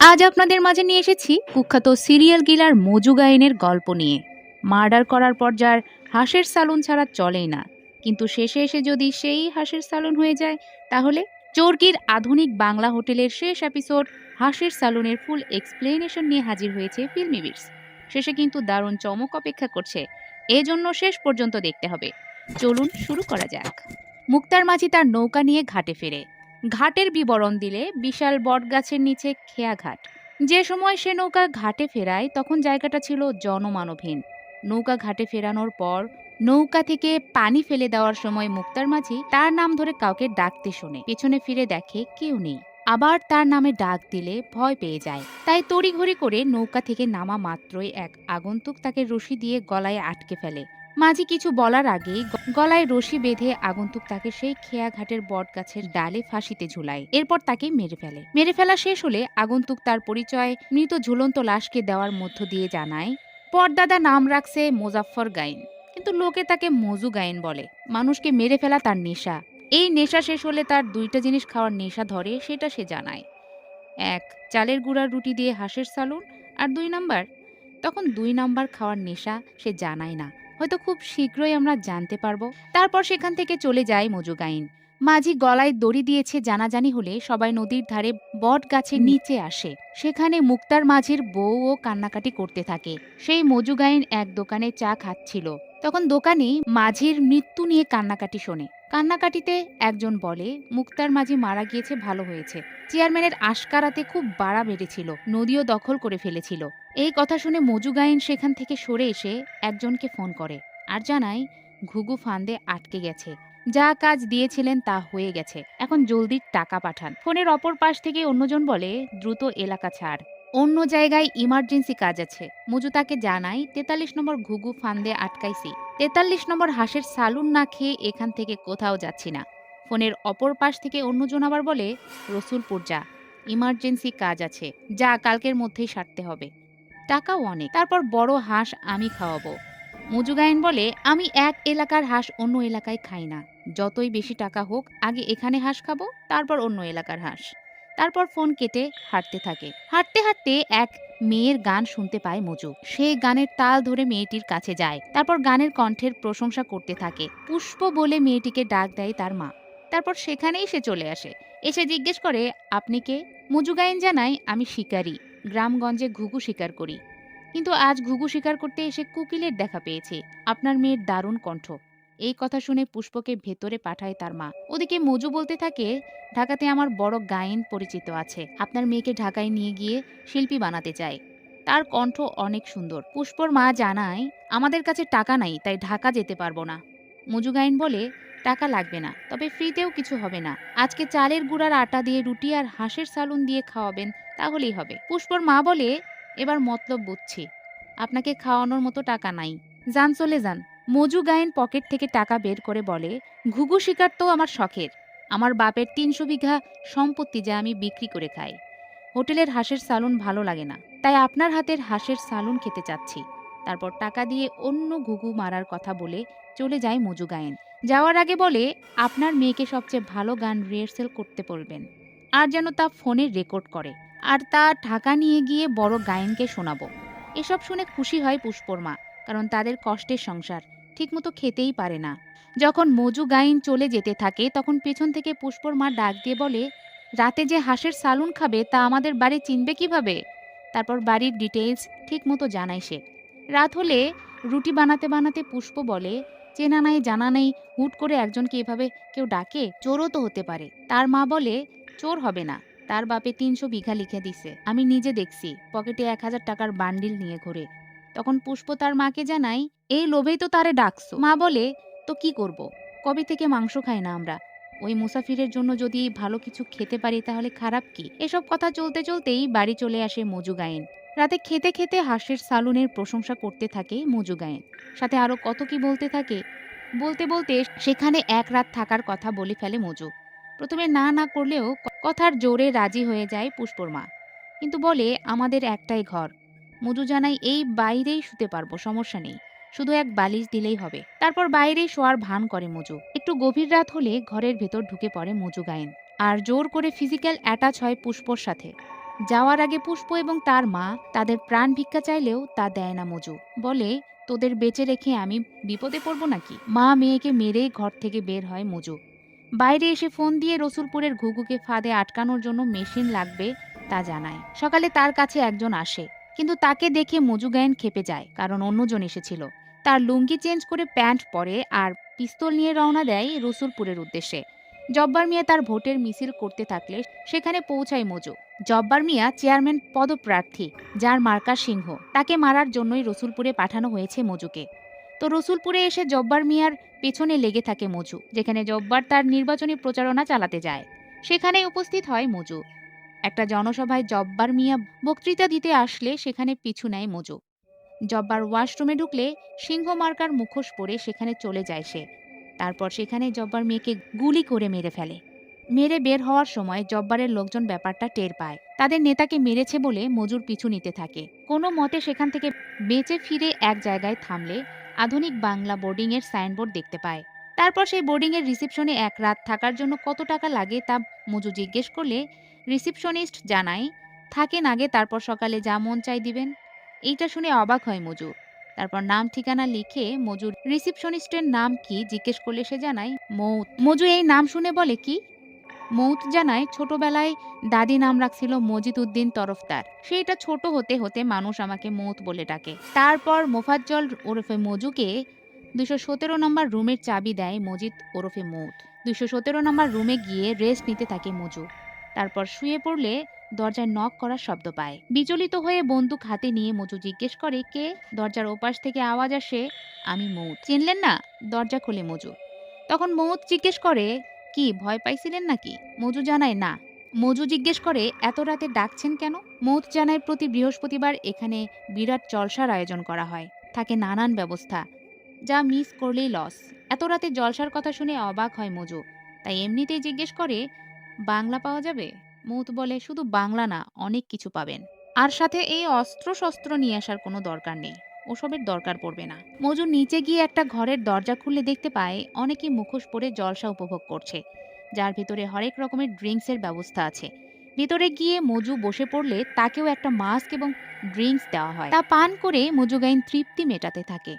আজ আপনাদের মাঝে নিয়ে এসেছি কুখ্যাত সিরিয়াল গিলার মজু গায়েনের গল্প নিয়ে। মার্ডার করার পর যার হাঁসের সালুন ছাড়া চলেই না। কিন্তু শেষে এসে যদি সেই হাঁসের সালুন হয়ে যায়, তাহলে চরকির আধুনিক বাংলা হোটেলের শেষ এপিসোড হাঁসের সালুনের ফুল এক্সপ্লেনেশন নিয়ে হাজির হয়েছে ফিল্মিবিটস শেষে কিন্তু দারুণ চমক অপেক্ষা করছে। এজন্য শেষ পর্যন্ত দেখতে হবে। চলুন শুরু করা যাক। মুক্তার মাঝি তার নৌকা নিয়ে ঘাটে ফেরে। ঘাটের বিবরণ দিলে বিশাল বটগাছের নিচে খেয়া ঘাট যে সময় সে নৌকা ঘাটে ফেরায়, তখন জায়গাটা ছিল জনমানবহীন। নৌকা ঘাটে ফেরানোর পর, নৌকা থেকে পানি ফেলে দেওয়ার সময় মুক্তার মাঝি তার নাম ধরে কাউকে ডাকতে শোনে। পেছনে ফিরে দেখে কেউ নেই। আবার তার নামে ডাক দিলে ভয় পেয়ে যায়। তাই তড়িঘড়ি করে নৌকা থেকে নামা মাত্রই এক আগন্তুক তাকে রশি দিয়ে গলায় আটকে ফেলে। মাঝি কিছু বলার আগেই গলায় রশি বেঁধে আগন্তুক তাকে সেই খেয়া ঘাটের বট গাছের ডালে ফাঁসিতে ঝুলায়। এরপর তাকে মেরে ফেলে। মেরে ফেলা শেষ হলে আগন্তুক তার পরিচয় মৃত ঝুলন্ত লাশকে দেওয়ার মধ্য দিয়ে জানায়, পরদাদা নাম রাখছে মোজাফফর গাইন। কিন্তু লোকে তাকে মজু গায়েন বলে। মানুষকে মেরে ফেলা তার নেশা। এই নেশা শেষ হলে তার দুইটা জিনিস খাওয়ার নেশা ধরে সেটা সে জানায়। এক, চালের গুঁড়ার রুটি দিয়ে হাঁসের সালুন। আর দুই নাম্বার, তখন দুই নাম্বার খাওয়ার নেশা সে জানায় না। হয়তো খুব শীঘ্রই আমরা জানতে পারব। তারপর সেখান থেকে চলে যায় মজুগাইন। মাঝি গলায় দড়ি দিয়েছে জানাজানি হলে সবাই নদীর ধারে বট গাছের নিচে আসে। সেখানে মুক্তার মাঝির বউও কান্নাকাটি করতে থাকে। সেই মজুগাইন এক দোকানে চা খাচ্ছিল। তখন দোকানে মাঝির মৃত্যু নিয়ে কান্নাকাটি শোনে। কান্নাকাটিতে একজন বলে, মুক্তার মাঝি মারা গিয়েছে, ভালো হয়েছে। চেয়ারম্যানের আশকারাতে খুব বাড়া বেড়েছিল নদীও দখল করে ফেলেছিল। এই কথা শুনে মজুগাইন সেখান থেকে সরে এসে একজনকে ফোন করে আর জানায়, ঘুঘু ফান্দে আটকে গেছে। যা কাজ দিয়েছিলেন তা হয়ে গেছে। এখন জলদি টাকা পাঠান। ফোনের অপর পাশ থেকে অন্যজন বলে, দ্রুত এলাকা ছাড়। অন্য জায়গায় ইমার্জেন্সি কাজ আছে। মজু তাকে জানাই তেতাল্লিশ নম্বর ঘুঘু ফান্দে আটকাইছি। তেতাল্লিশ নম্বর হাঁসের সালুন না খেয়ে এখান থেকে কোথাও যাচ্ছি না। ফোনের অপর পাশ থেকে অন্যজন আবার বলে, রসুলপুর যা। ইমার্জেন্সি কাজ আছে। যা কালকের মধ্যেই সারতে হবে। টাকাও অনেক। তারপর বড় হাঁস আমি খাওয়াবো। মুজুগায়ন বলে, আমি এক এলাকার হাঁস অন্য এলাকায় খাই না। যতই বেশি টাকা হোক, আগে এখানে হাঁস খাব, তারপর অন্য এলাকার হাঁস। তারপর ফোন কেটে হাঁটতে থাকে। হাঁটতে হাঁটতে এক মেয়ের গান শুনতে পায় মজু। সে গানের তাল ধরে মেয়েটির কাছে যায়। তারপর গানের কণ্ঠের প্রশংসা করতে থাকে। পুষ্প বলে মেয়েটিকে ডাক দেয় তার মা। তারপর সেখানেই সে চলে আসে। এসে জিজ্ঞেস করে, আপনি কে? মজুগাইন জানায়, আমি শিকারী। গ্রামগঞ্জে ঘুঘু শিকার করি। কিন্তু আজ ঘুঘু শিকার করতে এসে কুকিলের দেখা পেয়েছে। আপনার মেয়ের দারুণ কণ্ঠ। এই কথা শুনে পুষ্পকে ভেতরে পাঠায় তার মা। ওদিকে মজু বলতে থাকে, ঢাকাতে আমার বড় গায়েন পরিচিত আছে। আপনার মেয়েকে ঢাকায় নিয়ে গিয়ে শিল্পী বানাতে চায় তার কণ্ঠ অনেক সুন্দর। পুষ্পর মা জানায়, আমাদের কাছে টাকা নাই, তাই ঢাকা যেতে পারব না। মজু গায়েন বলে, টাকা লাগবে না, তবে ফ্রিতেও কিছু হবে না। আজকে চালের গুঁড়ার আটা দিয়ে রুটি আর হাঁসের সালুন দিয়ে খাওয়াবেন তাহলেই হবে। পুষ্পর মা বলে, এবার মতলব বুঝছি। আপনাকে খাওয়ানোর মতো টাকা নাই। যান, চলে যান। মজু গায়েন পকেট থেকে টাকা বের করে বলে, ঘুঘু শিকার তো আমার শখের। আমার বাপের তিনশো বিঘা সম্পত্তি যা আমি বিক্রি করে খাই। হোটেলের হাঁসের সালুন ভালো লাগে না। তাই আপনার হাতের হাঁসের সালুন খেতে চাচ্ছি। তারপর টাকা দিয়ে অন্য ঘুঘু মারার কথা বলে চলে যায় মজু গায়েন। যাওয়ার আগে বলে, আপনার মেয়েকে সবচেয়ে ভালো গান রিহার্সেল করতে বলবেন। আর যেন তা ফোনে রেকর্ড করে। আর তা ঢাকা নিয়ে গিয়ে বড় গায়েনকে শোনাবো। এসব শুনে খুশি হয় পুষ্পর মা কারণ তাদের কষ্টের সংসার, ঠিকমতো খেতেই পারে না। যখন মজু গাইন চলে যেতে থাকে, তখন পেছন থেকে পুষ্পর মা ডাক দিয়ে বলে, রাতে যে হাঁসের সালুন খাবে, তা আমাদের বাড়ি চিনবে কীভাবে? তারপর বাড়ির ডিটেলস ঠিক মতো জানায় সে। রাত হলে রুটি বানাতে বানাতে পুষ্প বলে, চেনা নাই, জানা নেই, হুট করে একজনকে এভাবে কেউ ডাকে? চোরও তো হতে পারে। তার মা বলে, চোর হবে না। তার বাপে তিনশো বিঘা লিখে দিছে। আমি নিজে দেখছি, পকেটে এক হাজার টাকার বান্ডিল নিয়ে ঘোরে। তখন পুষ্প তার মাকে জানাই এই লোভেই তো তারে ডাকছো। মা বলে, তো কি করব? কবে থেকে মাংস খাই না আমরা? ওই মুসাফিরের জন্য যদি ভালো কিছু খেতে পারি তাহলে খারাপ কি? এসব কথা চলতে চলতেই বাড়ি চলে আসে মজু গায়েন। রাতে খেতে খেতে হাঁসের সালুনের প্রশংসা করতে থাকে মজু গায়েন। সাথে আরও কত কি বলতে থাকে? বলতে বলতে সেখানে এক রাত থাকার কথা বলে ফেলে মজু। প্রথমে না না করলেও কথার জোরে রাজি হয়ে যায় পুষ্পর মা কিন্তু বলে, আমাদের একটাই ঘর। মজু জানাই এই বাইরেই শুতে পারব, সমস্যা নেই। শুধু এক বালিশ দিলেই হবে। তারপর বাইরেই শোয়ার ভান করে মজু। একটু গভীর রাত হলে ঘরের ভেতর ঢুকে পড়ে মজু গায়েন। আর জোর করে ফিজিক্যাল অ্যাটাচ হয় পুষ্পর সাথে। যাওয়ার আগে পুষ্প এবং তার মা তাদের প্রাণ ভিক্ষা চাইলেও তা দেয় না মজু। বলে, তোদের বেঁচে রেখে আমি বিপদে পড়ব নাকি? মা মেয়েকে মেরে ঘর থেকে বের হয় মজু। বাইরে এসে ফোন দিয়ে রসুলপুরের ঘুঘুকে ফাঁদে আটকানোর জন্য মেশিন লাগবে তা জানায়। সকালে তার কাছে একজন আসে, কিন্তু তাকে দেখে মজু গায়েন খেপে যায়, কারণ অন্যজন এসেছিল। তার লুঙ্গি চেঞ্জ করে প্যান্ট পরে আর পিস্তল নিয়ে রওনা দেয় রসুলপুরের উদ্দেশ্যে। জব্বার মিয়া তার ভোটের মিছিল করতে থাকলে সেখানে পৌঁছায় মজু। জব্বার মিয়া চেয়ারম্যান পদপ্রার্থী, যার মার্কা সিংহ, তাকে মারার জন্যই রসুলপুরে পাঠানো হয়েছে মজুকে। তো রসুলপুরে এসে জব্বার মিয়ার পেছনে লেগে থাকে মজু, যেখানে জব্বার তার নির্বাচনী প্রচারণা চালাতে যায়। সেখানে উপস্থিত হয় মজু। একটা জনসভায় জব্বার মিয়া বক্তৃতা দিতে আসলে সেখানে পিছু নেয় মজু। জব্বার ওয়াশরুমে ঢুকলে সিংহ মার্কার মুখোশ পরে সেখানে চলে যায় সে। তারপর সেখানে জব্বার মেয়েকে গুলি করে মেরে ফেলে। মেরে বের হওয়ার সময় জব্বারের লোকজন ব্যাপারটা টের পায়। তাদের নেতাকে মেরেছে বলে মজুর পিছু নিতে থাকে। কোনো মতে সেখান থেকে বেঁচে ফিরে এক জায়গায় থামলে আধুনিক বাংলা বোর্ডিংয়ের সাইনবোর্ড দেখতে পায়। তারপর সেই বোর্ডিংয়ের রিসেপশনে এক রাত থাকার জন্য কত টাকা লাগে তা মজু জিজ্ঞেস করলে রিসেপশনিস্ট জানায়, থাকেন আগে, তারপর সকালে যা মন চাই দিবেন। এইটা শুনে অবাক হয় মজু। তারপর নাম, ঠিকানা লিখে মজুর রিসেপশনিস্টের নাম কি জিজ্ঞেস করলে সে জানায়, মৌ মজু এই নাম শুনে বলে, কি? মৌত জানায়, ছোটবেলায় দাদি নাম রাখছিল মজিদ উদ্দিন তরফদার। সেইটা ছোট হতে হতে মানুষ আমাকে মৌত বলে ডাকে। তারপর মোফাজ্জল ওরফে মজুকে দুশো সতেরো নম্বর রুমের চাবি দেয় মজিদ ওরফে মৌত। দুশো সতেরো নম্বর রুমে গিয়ে রেস্ট নিতে থাকে মজু। তারপর শুয়ে পড়লে দরজায় নক করার শব্দ পায়। বিচলিত হয়ে বন্দুক হাতে নিয়ে মজু জিজ্ঞেস করে, কে? দরজার ওপাশ থেকে আওয়াজ আসে, আমি মৌত। চিনলেন না? দরজা খোলে মজু। তখন মৌত জিজ্ঞেস করে কি, ভয় পাইছিলেন নাকি? মজু জানায়, না। মজু জিজ্ঞেস করে, এত রাতে ডাকছেন কেন? মৌত জানায়, প্রতি বৃহস্পতিবার এখানে বিরাট জলসার আয়োজন করা হয়। থাকে নানান ব্যবস্থা। যা মিস করলেই লস। এত রাতে জলসার কথা শুনে অবাক হয় মজু। তাই এমনিতেই জিজ্ঞেস করে, বাংলা পাওয়া যাবে? মৌত বলে, শুধু বাংলা না, অনেক কিছু পাবেন। আর সাথে এই অস্ত্র শস্ত্র নিয়ে আসার কোনো দরকার নেই। ওসবের দরকার পড়বে না। মজু নিচে গিয়ে একটা ঘরের দরজা খুললে দেখতে পায় অনেকেই মুখোশ পরে জলসা উপভোগ করছে। যার ভিতরে হরেক রকমের ড্রিঙ্কসের ব্যবস্থা আছে। ভিতরে গিয়ে মজু বসে পড়লে তাকেও একটা মাস্ক এবং ড্রিঙ্কস দেওয়া হয়। তা পান করে মজু গাইন তৃপ্তি মেটাতে থাকে।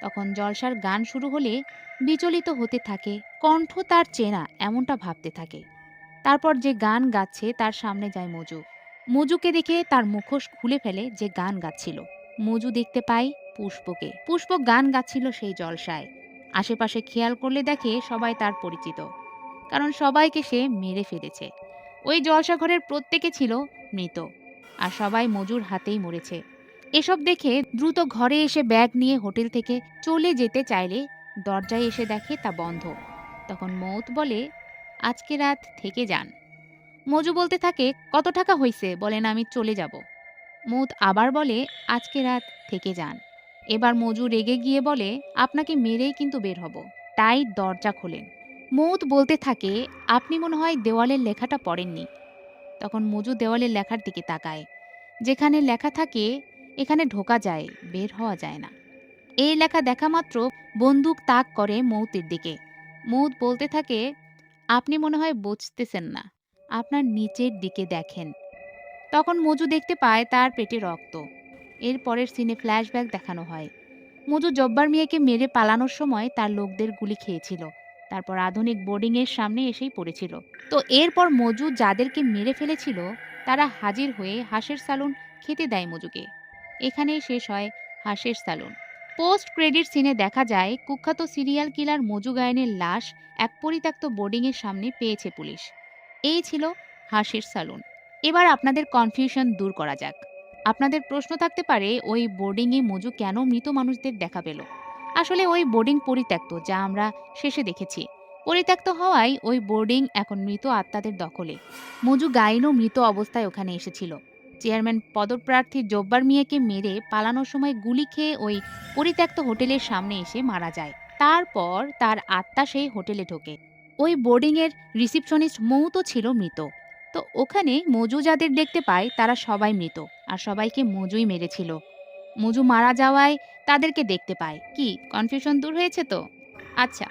তখন জলসার গান শুরু হলে বিচলিত হতে থাকে, কণ্ঠ তার চেনা এমনটা ভাবতে থাকে। তারপর যে গান গাচ্ছে তার সামনে যায় মজু। মজুকে দেখে তার মুখোশ খুলে ফেলে যে গান গাচ্ছিল। মজু দেখতে পায় পুষ্পকে। পুষ্প গান গাচ্ছিল সেই জলসায়। আশেপাশে খেয়াল করলে দেখে সবাই তার পরিচিত। কারণ সবাইকে সে মেরে ফেলেছে। ওই জলসা ঘরের প্রত্যেকে ছিল মৃত। আর সবাই মজুর হাতেই মরেছে। এসব দেখে দ্রুত ঘরে এসে ব্যাগ নিয়ে হোটেল থেকে চলে যেতে চাইলে দরজায় এসে দেখে তা বন্ধ। তখন মৌত বলে, আজকে রাত থেকে যান। মজু বলতে থাকে, কত টাকা হইছে? বলেন আমি চলে যাব। মৌত আবার বলে, আজকে রাত থেকে যান। এবার মজু রেগে গিয়ে বলে, আপনাকে মেরেই কিন্তু বের হব। তাই দরজা খোলেন। মৌত বলতে থাকে, আপনি মনে হয় দেওয়ালের লেখাটা পড়েননি। তখন মজু দেওয়ালের লেখার দিকে তাকায়, যেখানে লেখা থাকে, এখানে ঢোকা যায়, বের হওয়া যায় না। এই লেখা দেখা মাত্র বন্দুক তাক করে মৌতের দিকে। মৌত বলতে থাকে, আপনি মনে হয় বুঝতেছেন না। আপনার নিচের দিকে দেখেন। তখন মজু দেখতে পায় তার পেটে রক্ত। এর পরের সিনে ফ্ল্যাশব্যাক দেখানো হয়। মজু জব্বার মিয়াকে মেরে পালানোর সময় তার লোকদের গুলি খেয়েছিল। তারপর আধুনিক বোর্ডিংয়ের সামনে এসেই পড়েছিল। তো এরপর মজু যাদেরকে মেরে ফেলেছিল, তারা হাজির হয়ে হাঁসের সালুন খেতে দেয় মজুকে। এখানেই শেষ হয় হাঁসের সালুন পোস্ট ক্রেডিট সিনে দেখা যায়, কুখ্যাত সিরিয়াল কিলার মজু গায়নের লাশ এক পরিত্যক্ত বোর্ডিংয়ের সামনে পেয়েছে পুলিশ। এই ছিল হাঁসের সালুন এবার আপনাদের কনফিউশন দূর করা যাক। আপনাদের প্রশ্ন থাকতে পারে, ওই বোর্ডিংয়ে মজু কেন মৃত মানুষদের দেখা পেল? আসলে ওই বোর্ডিং পরিত্যক্ত, যা আমরা শেষে দেখেছি। পরিত্যক্ত হওয়ায় ওই বোর্ডিং এখন মৃত আত্মাদের দখলে। মজু গাইনও মৃত অবস্থায় ওখানে এসেছিল। চেয়ারম্যান পদপ্রার্থী জব্বার মিয়াকে মেরে পালানোর সময় গুলি খেয়ে ওই পরিত্যক্ত হোটেলের সামনে এসে মারা যায়। তারপর তার আত্মা সেই হোটেলে ঢোকে। ওই বোর্ডিংয়ের রিসিপশনিস্ট মৌতো ছিল মৃত। তো ওখানে মজু যাদের দেখতে পায়, তারা সবাই মৃত। আর সবাইকে মজুই মেরেছিল। মজু মারা যাওয়ায় তাদেরকে দেখতে পায়। কি? কনফিউশন দূর হয়েছে তো? আচ্ছা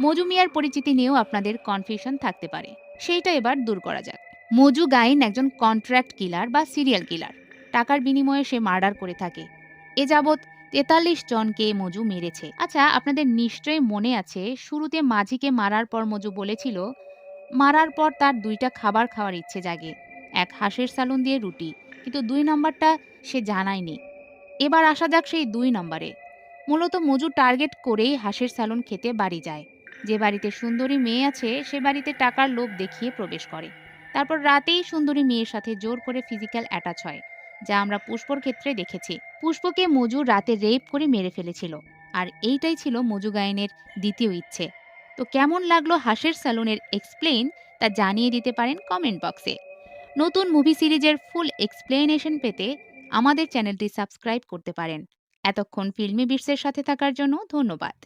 মজু মিয়ার পরিচিতি নিয়েও আপনাদের কনফিউশন থাকতে পারে। সেইটা এবার দূর করা যাক। মজু গাইন একজন কন্ট্রাক্ট কিলার বা সিরিয়াল কিলার। টাকার বিনিময়ে সে মার্ডার করে থাকে। এ যাবৎ তেতাল্লিশ জনকে মজু মেরেছে। আচ্ছা আপনাদের নিশ্চয়ই মনে আছে, শুরুতে মাঝিকে মারার পর মজু বলেছিল মারার পর তার দুইটা খাবার খাওয়ার ইচ্ছে জাগে। এক হাঁসের সালুন দিয়ে রুটি, কিন্তু দুই নম্বরটা সে জানায়নি এবার আসা যাক সেই দুই নম্বরে। মূলত মজু টার্গেট করেই হাঁসের সালুন খেতে বাড়ি যায়। যে বাড়িতে সুন্দরী মেয়ে আছে, সে বাড়িতে টাকার লোভ দেখিয়ে প্রবেশ করে। তারপর রাতেই সুন্দরী মেয়ের সাথে জোর করে ফিজিক্যাল অ্যাটাচ হয়, যা আমরা পুষ্পর ক্ষেত্রে দেখেছি। পুষ্পকে মজু রাতে রেপ করে মেরে ফেলেছিল, আর এইটাই ছিল মজু গায়নের দ্বিতীয় ইচ্ছে। তো কেমন লাগল হাসের স্যালুনের এক্সপ্লেইন তা জানিয়ে দিতে পারেন কমেন্ট বক্সে নতুন মুভি সিরিজের ফুল এক্সপ্লেনেশন পেতে আমাদের চ্যানেলটি সাবস্ক্রাইব করতে পারেন। এতক্ষণ ফিল্মি বিটসের সাথে থাকার জন্য ধন্যবাদ।